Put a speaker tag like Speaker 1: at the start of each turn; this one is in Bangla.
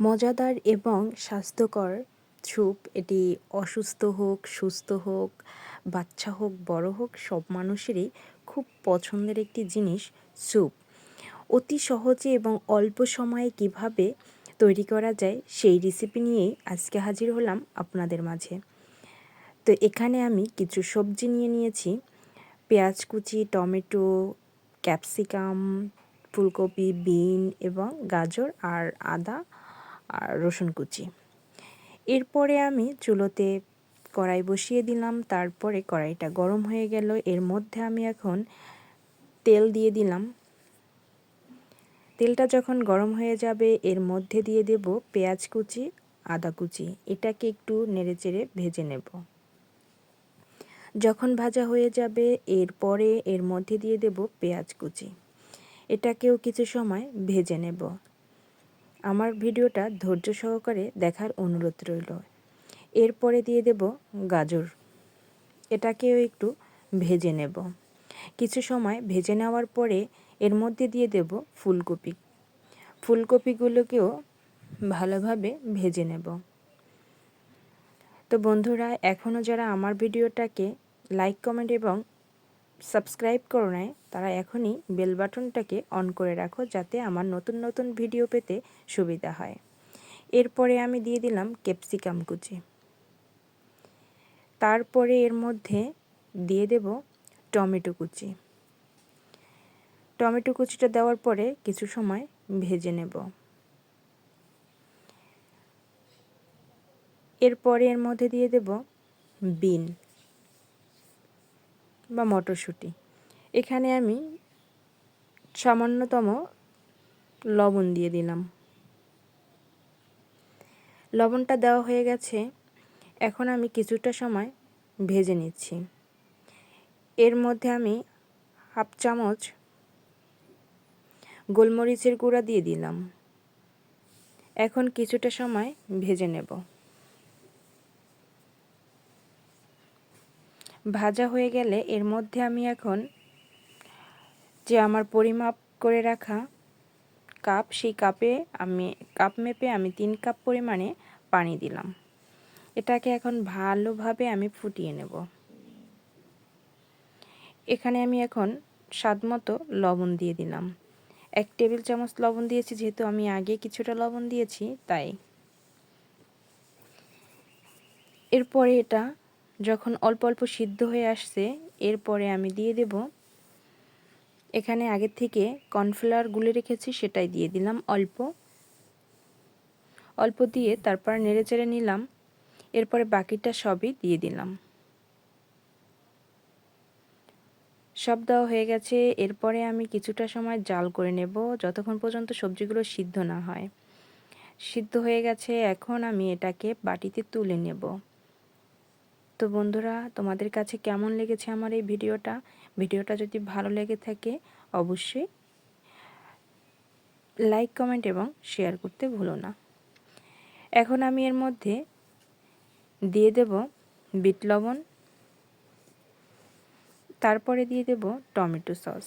Speaker 1: মজাদার এবং স্বাস্থ্যকর। স্যুপ এটি অসুস্থ হোক, সুস্থ হোক, বাচ্চা হোক, বড় হোক, সব মানুষেরই খুব পছন্দের একটি জিনিস স্যুপ অতি সহজে এবং অল্প সময়ে কীভাবে তৈরি করা যায়, সেই রেসিপি নিয়েই আজকে হাজির হলাম আপনাদের মাঝে। তো এখানে আমি কিছু সবজি নিয়ে নিয়েছি। পেঁয়াজ কুচি, টমেটো, ক্যাপসিকাম, ফুলকপি, বিন এবং গাজর আর আদা আর রসুন কুচি। এরপরে আমি চুলোতে কড়াই বসিয়ে দিলাম, তারপরে কড়াইটা গরম হয়ে গেল। এর মধ্যে আমি এখন তেল দিয়ে দিলাম। তেলটা যখন গরম হয়ে যাবে, এর মধ্যে দিয়ে দেব পেঁয়াজ কুচি, আদা কুচি। এটাকে একটু নেড়েচেড়ে ভেজে নেব। যখন ভাজা হয়ে যাবে, এরপরে এর মধ্যে দিয়ে দেব পেঁয়াজ কুচি। এটাকেও কিছু সময় ভেজে নেব। আমার ভিডিওটা ধৈর্য সহকারে দেখার অনুরোধ রইল। এরপরে দিয়ে দেব গাজর। এটাকেও একটু ভেজে নেব। কিছু সময় ভেজে নেওয়ার পরে এর মধ্যে দিয়ে দেব ফুলকপি। ফুলকপিগুলোকেও ভালোভাবে ভেজে নেব। তো বন্ধুরা, এখনও যারা আমার ভিডিওটাকে লাইক, কমেন্ট এবং সাবস্ক্রাইব করো নাই, তারা এখনই বেল বাটনটাকে অন করে রাখো যাতে আমার নতুন নতুন ভিডিও পেতে সুবিধা হয়। এরপরে আমি দিয়ে দিলাম ক্যাপসিকাম কুচি। তারপরে এর মধ্যে দিয়ে দেব টমেটো কুচি। টমেটো কুচিটা দেওয়ার পরে কিছু সময় ভেজে নেব। এরপরে এর মধ্যে দিয়ে দেব বিন। বা মটরশুঁটি। এখানে আমি সামান্যতম লবণ দিয়ে দিলাম। লবণটা দেওয়া হয়ে গেছে। এখন আমি কিছুটা সময় ভেজে নিচ্ছি। এর মধ্যে আমি হাফ চামচ গোলমরিচের গুঁড়া দিয়ে দিলাম। এখন কিছুটা সময় ভেজে নেব। ভাজা হয়ে গেলে এর মধ্যে আমি এখন যে আমার পরিমাপ করে রাখা কাপ, সেই কাপে আমি, কাপ মেপে আমি তিন কাপ পরিমাণে পানি দিলাম। এটাকে এখন ভালোভাবে আমি ফুটিয়ে নেব। এখানে আমি এখন স্বাদ মতো লবণ দিয়ে দিলাম। এক টেবিল চামচ লবণ দিয়েছি, যেহেতু আমি আগে কিছুটা লবণ দিয়েছি, তাই। এরপরে এটা যখন অল্প অল্প সিদ্ধ হয়ে আসছে, এরপরে আমি দিয়ে দেব। এখানে আগের থেকে কর্নফ্লাওয়ার গুলে রেখেছি, সেটাই দিয়ে দিলাম অল্প। অল্প দিয়ে তারপর নেড়ে চেড়ে নিলাম। এরপরে বাকিটা সবই দিয়ে দিলাম। সব দেওয়া হয়ে গেছে। এরপরে আমি কিছুটা সময় জাল করে নেব, যতক্ষণ পর্যন্ত সবজিগুলো সিদ্ধ না হয়। সিদ্ধ হয়ে গেছে, এখন আমি এটাকে বাটিতে তুলে নেব। তো বন্ধুরা, তোমাদের কাছে কেমন লেগেছে আমার এই ভিডিওটা? ভিডিওটা যদি ভালো লেগে থাকে, অবশ্যই লাইক কমেন্ট এবং শেয়ার করতে ভুলো না। এখন আমি এর মধ্যে দিয়ে দেব বিট লবণ, তারপরে দিয়ে দেব টমেটো সস।